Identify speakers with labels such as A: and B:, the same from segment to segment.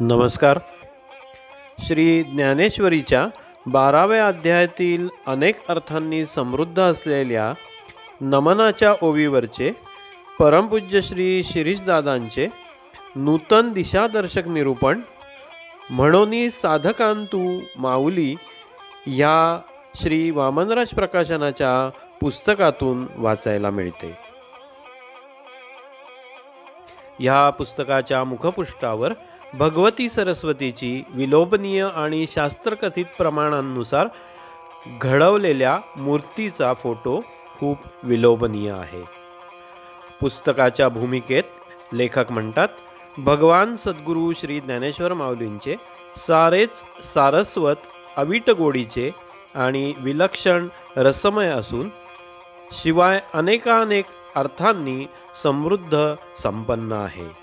A: नमस्कार. श्री ज्ञानेश्वरीच्या बाराव्या अध्यायातील अनेक अर्थांनी समृद्ध असलेल्या नमनाच्या ओवीवरचे परमपूज्य श्री शिरीषदादांचे नूतन दिशादर्शक निरूपण म्हणून साधकांतू माऊली ह्या श्री वामनराज प्रकाशनाच्या पुस्तकातून वाचायला मिळते. ह्या पुस्तकाच्या मुखपृष्ठावर भगवती सरस्वतीची विलोभनीय आणि शास्त्रकथित प्रमाणांनुसार घडवलेल्या मूर्तीचा फोटो खूप विलोभनीय आहे. पुस्तकाच्या भूमिकेत लेखक म्हणतात भगवान सद्गुरू श्री ज्ञानेश्वर माऊलींचे सारेच सारस्वत अविटगोडीचे आणि विलक्षण रसमय असून शिवाय अनेकानेक अर्थांनी समृद्ध संपन्न आहे.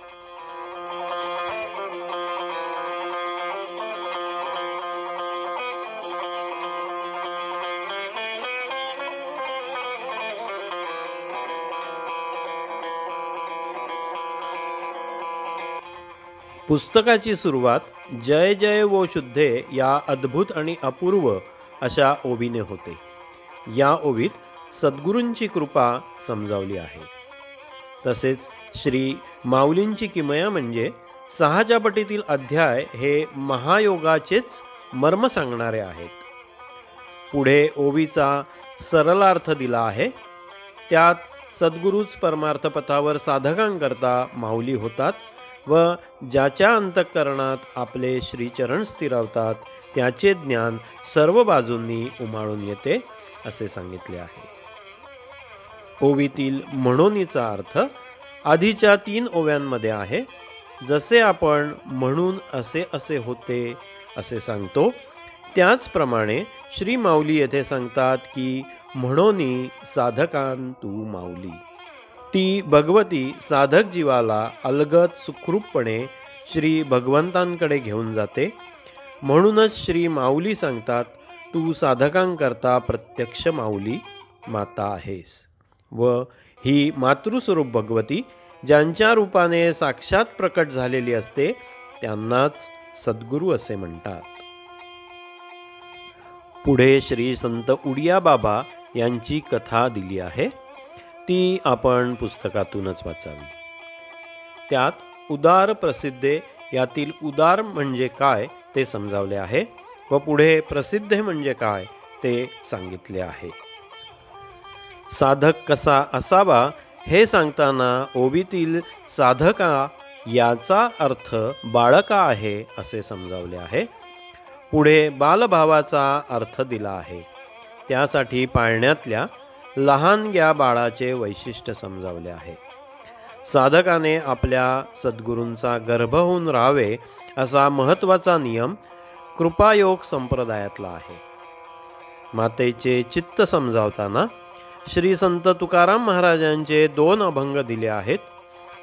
A: पुस्तकाची सुरुवात जय जय वो शुद्धे या अद्भुत आणि अपूर्व अशा ओवीने होते. या ओवीत सद्गुरूंची कृपा समजावली आहे. तसेच श्री माऊलींची किमया म्हणजे सहाच्या पटीतील अध्याय हे महायोगाचेच मर्म सांगणारे आहेत. पुढे ओवीचा सरलार्थ दिला आहे. त्यात सद्गुरूच परमार्थपथावर साधकांकरता माऊली होतात. व ज्याच्या अंतःकरणात आपले श्रीचरण स्थिरावतात त्याचे ज्ञान सर्व बाजूंनी उमाळून येते असे सांगितले आहे. ओवीतील म्हणोनीचा अर्थ आधीच्या तीन ओव्यांमध्ये आहे जसे आपण म्हणून असे असे होते असे सांगतो. त्याचप्रमाणे श्री माऊली येथे सांगतात की म्हणोनी साधकां तू माऊली. ती भगवती साधक जीवाला अलगद सुखरूपपणे श्री भगवंतांकडे घेऊन जाते. म्हणूनच श्री माऊली सांगतात तू साधकांकरता प्रत्यक्ष माऊली माता आहेस. व ही मातृस्वरूप भगवती ज्यांच्या रूपाने साक्षात प्रकट झालेली असते त्यांनाच सद्गुरू असे म्हणतात. पुढे श्री संत उडिया बाबा यांची कथा दिली आहे. ती आपण पुस्तकातूनच वाचावी. त्यात उदार प्रसिद्धे यातील उदार म्हणजे काय ते समजावले आहे व पुढे प्रसिद्ध म्हणजे काय ते सांगितले आहे. साधक कसा असावा हे सांगताना ओबीतील साधका याचा अर्थ बाळका आहे असे समजावले आहे. पुढे बालभावाचा अर्थ दिला आहे. त्यासाठी पाळण्यातल्या लहान या बाळाचे वैशिष्ट्य समजावले आहे. साधकाने आपल्या सद्गुरूंचा गर्भ होऊन राहावे असा महत्त्वाचा नियम कृपायोग संप्रदायातला आहे. मातेचे चित्त समजावताना श्री संत तुकाराम महाराजांचे दोन अभंग दिले आहेत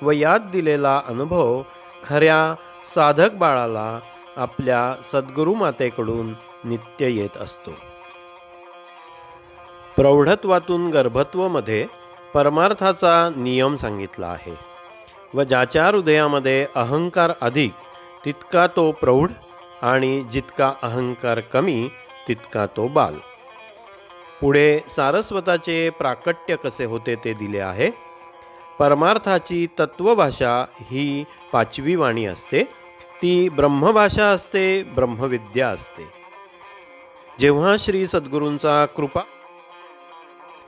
A: व यात दिलेला अनुभव खऱ्या साधक बाळाला आपल्या सद्गुरू मातेकडून नित्य येत असतो. प्रौढत्वातून गर्भत्वमध्ये परमार्थाचा नियम सांगितला आहे व ज्याच्या हृदयामध्ये अहंकार अधिक तितका तो प्रौढ आणि जितका अहंकार कमी तितका तो बाल. पुढे सारस्वताचे प्राकट्य कसे होते ते दिले आहे. परमार्थाची तत्वभाषा ही पाचवी वाणी असते. ती ब्रह्मभाषा असते ब्रह्मविद्या असते. जेव्हा श्री सद्गुरूंचा कृपा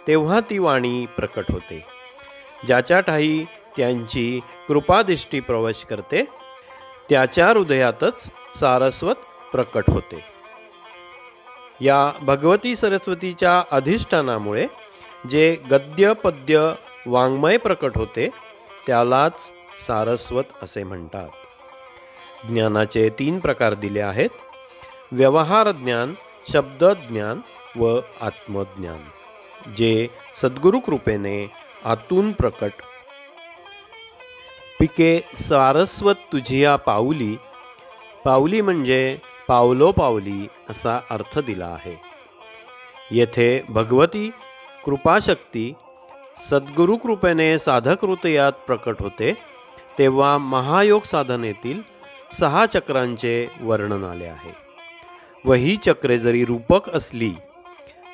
A: तेव्हा ती वाणी प्रकट होते. ज्याच्या ठाई त्यांची कृपादिष्टी प्रवेश करते त्याच्या हृदयातच सारस्वत प्रकट होते. या भगवती सरस्वतीच्या अधिष्ठानामुळे जे गद्य पद्य वाङ्मय प्रकट होते त्यालाच सारस्वत असे म्हणतात. ज्ञानाचे तीन प्रकार दिले आहेत. व्यवहार ज्ञान शब्दज्ञान व आत्मज्ञान. जे सद्गुरु कृपेने आतून प्रकट. पिके सारस्वत तुझिया पाऊली. पाऊली म्हणजे पावलो पावली असा अर्थ दिला आहे. येथे भगवती कृपाशक्ती सद्गुरु कृपेने साधक प्रकट होते तेव्हा महायोग साधनेतील सहा चक्रांचे वर्णन आले आहे. व ही चक्रे जरी रूपक असली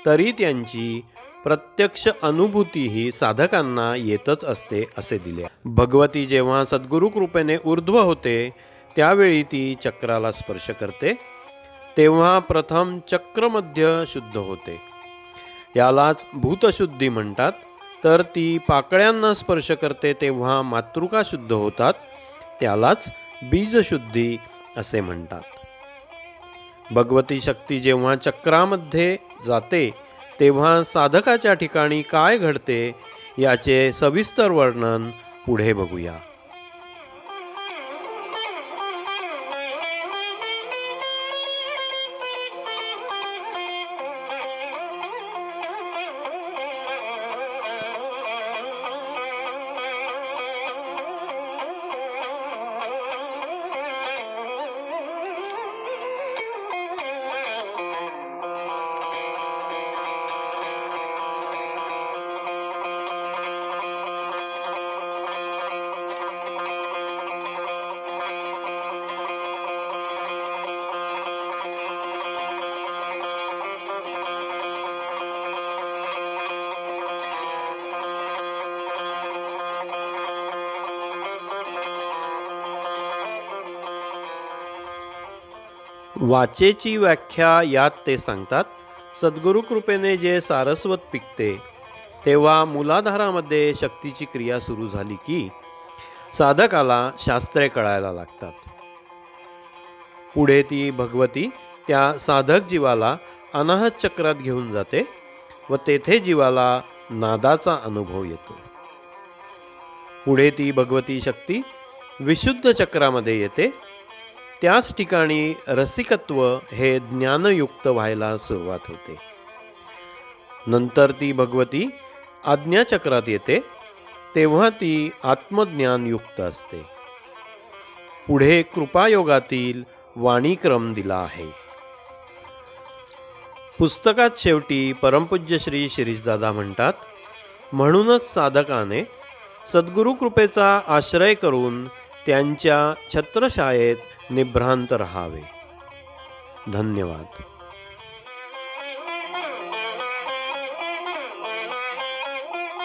A: तरी त्यांची प्रत्यक्ष अनुभूती ही साधकांना येतच असते असे दिले. भगवती जेव्हा सद्गुरु कृपेने ऊर्ध्व होते त्यावेळी ती चक्राला स्पर्श करते. तेव्हा प्रथम चक्रमध्य शुद्ध होते. यालाच भूतशुद्धी म्हणतात. तर ती पाकळ्यांना स्पर्श करते तेव्हा मातृका शुद्ध होतात. त्यालाच बीजशुद्धी असे म्हणतात. भगवती शक्ती जेव्हा चक्रामध्ये जाते तेव्हा साधकाच्या ठिकाणी काय घडते याचे सविस्तर वर्णन पुढे बघूया. वाचेची व्याख्या यात ते सांगतात सद्गुरू कृपेने जे सारस्वत पिकते तेव्हा मूलाधारामध्ये शक्तीची क्रिया सुरू झाली की साधकाला शास्त्रे कळायला लागतात. पुढे ती भगवती त्या साधक जीवाला अनाहत चक्रात घेऊन जाते व तेथे जीवाला नादाचा अनुभव येतो. पुढे ती भगवती शक्ती विशुद्ध चक्रामध्ये येते त्याच ठिकाणी रसिकत्व हे ज्ञानयुक्त व्हायला सुरुवात होते. नंतर ती भगवती आज्ञाचक्रात येते तेव्हा ती आत्मज्ञानयुक्त असते. पुढे कृपायोगातील वाणीक्रम दिला आहे. पुस्तकात शेवटी परमपूज्य श्री शिरीषदादा म्हणतात म्हणूनच साधकाने सद्गुरु कृपेचा आश्रय करून त्यांच्या छत्रशाळेत निभ्रांत रहावे. धन्यवाद.